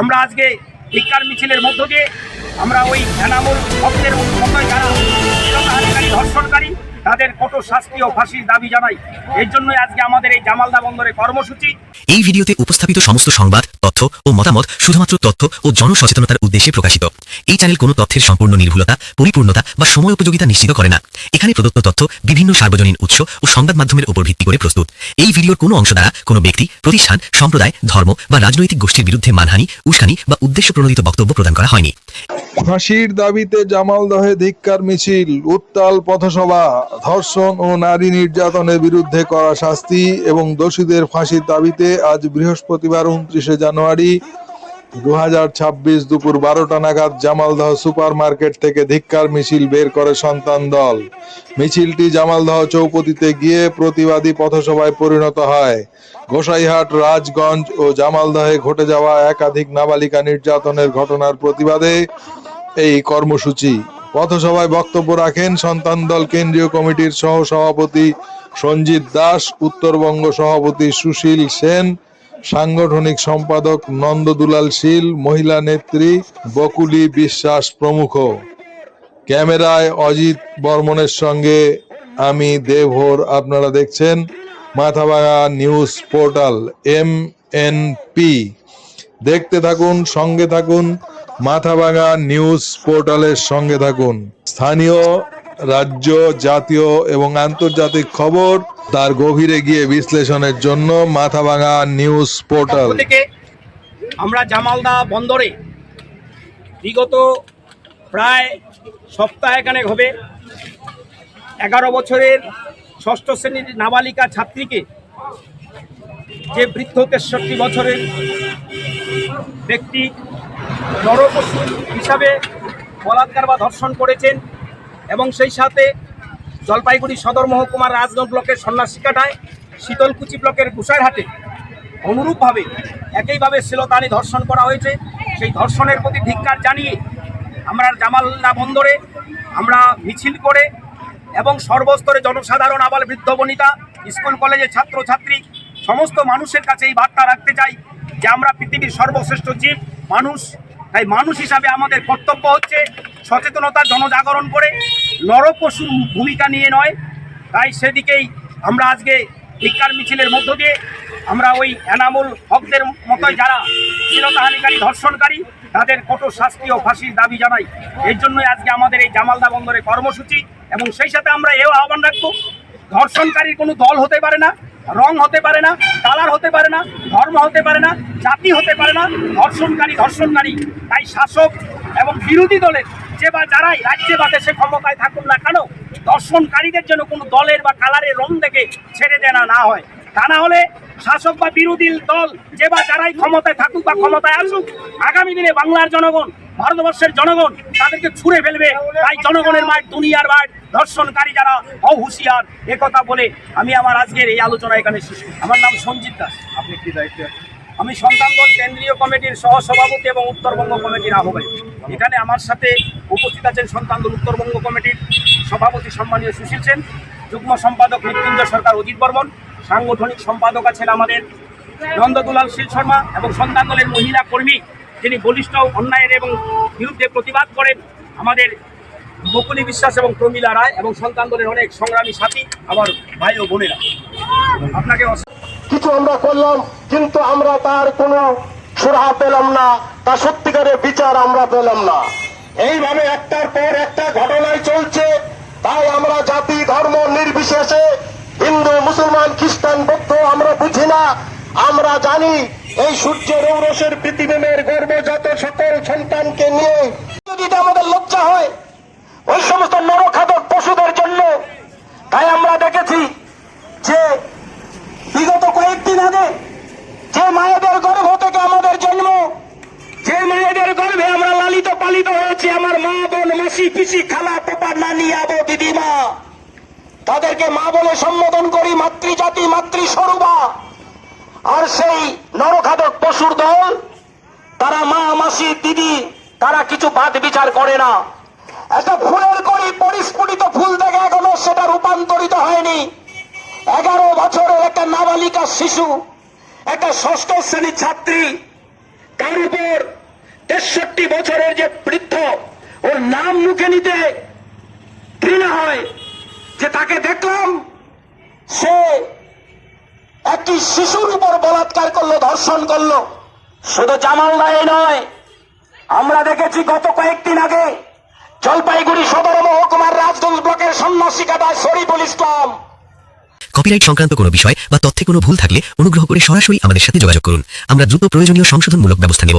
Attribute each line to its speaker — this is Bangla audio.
Speaker 1: আমরা আজকে ভিক্ষার মিছিলের মধ্য দিয়ে আমরা ওই এনামুল ভক্তের মতোই যারা হানিকারী ধর্ষণকারী, তাদের কঠোর শাস্তি ও ফাঁসির দাবি জানাই। এর জন্যই আজকে আমাদের এই জামালদা বন্দরে কর্মসূচি।
Speaker 2: এই ভিডিওতে উপস্থাপিত সমস্ত সংবাদ তথ্য ও মতামত শুধুমাত্র তথ্য ও জনসচেতনতার উদ্দেশ্যে প্রকাশিত। এই চ্যানেল কোনো তথ্যের সম্পূর্ণ নির্ভুলতা, পরিপূর্ণতা বা সময় উপযোগিতা নিশ্চিত করে না। এখানে প্রদত্ত তথ্য বিভিন্ন সার্বজনীন উৎস ও সংবাদ মাধ্যমের উপর ভিত্তি করে প্রস্তুত। এই ভিডিওর কোনো অংশ দ্বারা কোনো ব্যক্তি, প্রতিষ্ঠান, সম্প্রদায়, ধর্ম বা রাজনৈতিক গোষ্ঠীর বিরুদ্ধে মানহানি, উস্কানি বা উদ্দেশ্য প্রণোদিত বক্তব্য প্রদান করা হয়নি।
Speaker 3: ফাঁসির দাবিতে জামালদহে ধিক্কার মিছিল, উত্তাল পথসভা, ধর্ষণ ও নারী নির্যাতনের বিরুদ্ধে করা শাস্তি এবং দোষীদের ফাঁসির দাবিতে আজ বৃহস্পতিবার উনত্রিশে জানুয়ারি দু হাজার ছাব্বিশ দুপুর বারোটা নাগাদ জামালদহ সুপার মার্কেট থেকে ধিক্কার মিছিল বের করে সন্তান দল। মিছিলটি জামালদহ চৌপতিতে গিয়ে প্রতিবাদী পথসভায় পরিণত হয়। গোসাইহাট, রাজগঞ্জ ও জামালদহে ঘটে যাওয়া একাধিক নাবালিকা নির্যাতনের ঘটনার প্রতিবাদে এই কর্মসূচি। পথসভায় বক্তব্য রাখেন সন্তান দল কেন্দ্রীয় কমিটির সহ সভাপতি সঞ্জিত দাস, উত্তরবঙ্গ সভাপতি সুশীল সেন, সাংগঠনিক সম্পাদক নন্দদুলাল শীল, মহিলা নেত্রী বকুলি বিশ্বাস প্রমুখ। ক্যামেরায় অজিত বর্মনের সঙ্গে আমি দেবহর, আপনারা দেখছেন Mathabhanga news portal, M N P. দেখতে থাকুন, সঙ্গে থাকুন। মাথাভাঙা নিউজ পোর্টালের সঙ্গে থাকুন। স্থানীয়, রাজ্য, জাতীয় এবং আন্তর্জাতিক খবর তার গভীরে গিয়ে বিশ্লেষণের জন্য মাথাভাঙা নিউজ পোর্টাল।
Speaker 1: থেকে আমরা জামালদা বন্দরে বিগত প্রায় সপ্তাহখানেক হবে। এগারো বছরের ষষ্ঠ শ্রেণির নাবালিকা ছাত্রীকে যে বৃদ্ধ তেষট্টি বছরের ব্যক্তি নরপশু হিসাবে বলাৎকার বা ধর্ষণ করেছেন এবং সেই সাথে জলপাইগুড়ি সদর মহকুমার রাজগঞ্জ ব্লকের সন্ন্যাসিকাটায় শীতলকুচি ব্লকের গুসাইরহাটে অনুরূপভাবে একইভাবে শ্লীলতানি ধর্ষণ করা হয়েছে। সেই ধর্ষণের প্রতি ধিক্কার জানিয়ে আমরা জামালদা বন্দরে, আমরা মিছিল করে এবং সর্বস্তরে জনসাধারণ আবার বৃদ্ধ, বনিতা, স্কুল, কলেজের ছাত্রছাত্রী, সমস্ত মানুষের কাছে এই বার্তা রাখতে চাই। যে আমরা পৃথিবীর সর্বশ্রেষ্ঠ জীব, মানুষ। তাই মানুষ হিসাবে আমাদের কর্তব্য হচ্ছে সচেতনতা, জনজাগরণ করে নরপশু ভূমিকা নিয়ে নয়। তাই সেদিকেই আমরা আজকে ধিক্কার মিছিলের মধ্য দিয়ে আমরা ওই এনামুল হকদের মতোই যারা শ্লীলতাহানিকারী ধর্ষণকারী, তাদের কঠোর শাস্তি ও ফাঁসির দাবি জানাই। এর জন্যই আজকে আমাদের এই জামালদা বন্দরে কর্মসূচি এবং সেই সাথে আমরা এও আহ্বান রাখব, ধর্ষণকারীর কোনো দল হতে পারে না। রং হতে পারে না, কালার হতে পারে না, ধর্ম হতে পারে না, জাতি হতে পারে না, ধর্ষণকারী ধর্ষণকারী। তাই শাসক এবং বিরোধী দলের যে বা যারাই রাজ্যে বা দেশে ক্ষমতায় থাকুন না কেন দর্শনকারীদের জন্য কোনো দলের বা কালারের রং দেখে ছেড়ে দেনা না হয়। তা না হলে শাসক বা বিরোধী দল যে বা যারাই ক্ষমতায় থাকুক বা ক্ষমতায় আসুক, আগামী দিনে বাংলার জনগণ ভারতবর্ষের জনগণ তাদেরকে ছুঁড়ে ফেলবে। তাই জনগণের মাঠ দুনিয়ার মাঠ ধর্ষণকারী যারা অহুশিয়ার একথা বলে আমি আমার আজকের এই আলোচনা এখানে শেষ। আমার নাম সঞ্জিত দাস। আপনি কি দায়িত্ব আমি সন্তান দল কেন্দ্রীয় কমিটির সহ সভাপতি এবং উত্তরবঙ্গ কমিটির আহ্বায়ক। এখানে আমার সাথে উপস্থিত আছেন সন্তান দল উত্তরবঙ্গ কমিটির সভাপতি সম্মানীয় সুশীল সেন যুগ্ম সম্পাদক মৃত্যুঞ্জয় সরকার অজিত বর্মন সাংগঠনিক সম্পাদক আছেন আমাদের নন্দদুলাল শীল শর্মা এবং সন্তান দলের মহিলা কর্মী যিনি বলিষ্ঠ অন্যায়ের এবং বিরুদ্ধে প্রতিবাদ করেন, আমাদের বকুলি বিশ্বাস এবং প্রমীলা রায় এবং সন্তান দলের অনেক সংগ্রামী সাথী, আমার ভাই ও বোনেরা। আপনাকে
Speaker 4: কিছু আমরা করলাম, কিন্তু আমরা তার কোনো সুরাহা পেলাম না তার সত্যিকারের বিচার আমরা পেলাম না। এইভাবে একটার পর একটা ঘটনায় চলছে, তাই আমরা জাতি, ধর্ম নির্বিশেষে হিন্দু, মুসলমান, খ্রিস্টান, বৌদ্ধ আমরা বুঝি না, আমরা জানি এই সূর্যের ঔরসের পৃথিবীর গর্বজাত সকল সন্তানকে নিয়ে যদি আমাদের লজ্জা হয়, ওই সমস্ত নরখাদক পশুদের জন্য, তাই আমরা দেখেছি যে বিগত কয়েকদিন আগে যে মায়েদের গর্ভ থেকে আমাদের জন্ম, যে মায়েদের গর্ভে আমরা লালিত পালিত হয়েছি, আমার মা বোন, মাসি, পিসি, খালা, পাপা, নানি, আবো দিদিমা তাদেরকে মা বলে সম্বোধন করি, মাতৃজাতি, মাতৃস্বরূপা। আর সেই নরখাদক পশুর দল, তারা মা, মাসি, দিদি, তারা কিছু বাদ বিচার করে না। একটা ফুলের করি পরিস্ফুটিত ফুল থেকে এখনও সেটা রূপান্তরিত হয়নি। এগারো বছরের একটা নাবালিকা শিশু, একটা ষষ্ঠ শ্রেণির ছাত্রী,
Speaker 1: তার উপর তেষট্টি বছরের যে বৃদ্ধ, ওর নাম মুখে নিতে ঘৃণা হয়। যে তাকে দেখলাম,
Speaker 4: সে একটি শিশুর উপর বলাৎকার করল, ধর্ষণ করল।
Speaker 1: শুধু জামাল রায় নয়, আমরা দেখেছি গত কয়েকদিন আগে
Speaker 4: জলপাইগুড়ি সদর মহকুমার রাজগঞ্জ ব্লকের সন্ন্যাসী কাটায় শরীফুল ইসলাম
Speaker 2: কপিরাইট সংক্রান্ত কোনো বিষয় বা তথ্যে কোনো ভুল থাকলে অনুগ্রহ করে সরাসরি আমাদের সাথে যোগাযোগ করুন। আমরা দ্রুত প্রয়োজনীয় সংশোধনমূলক ব্যবস্থা নেব।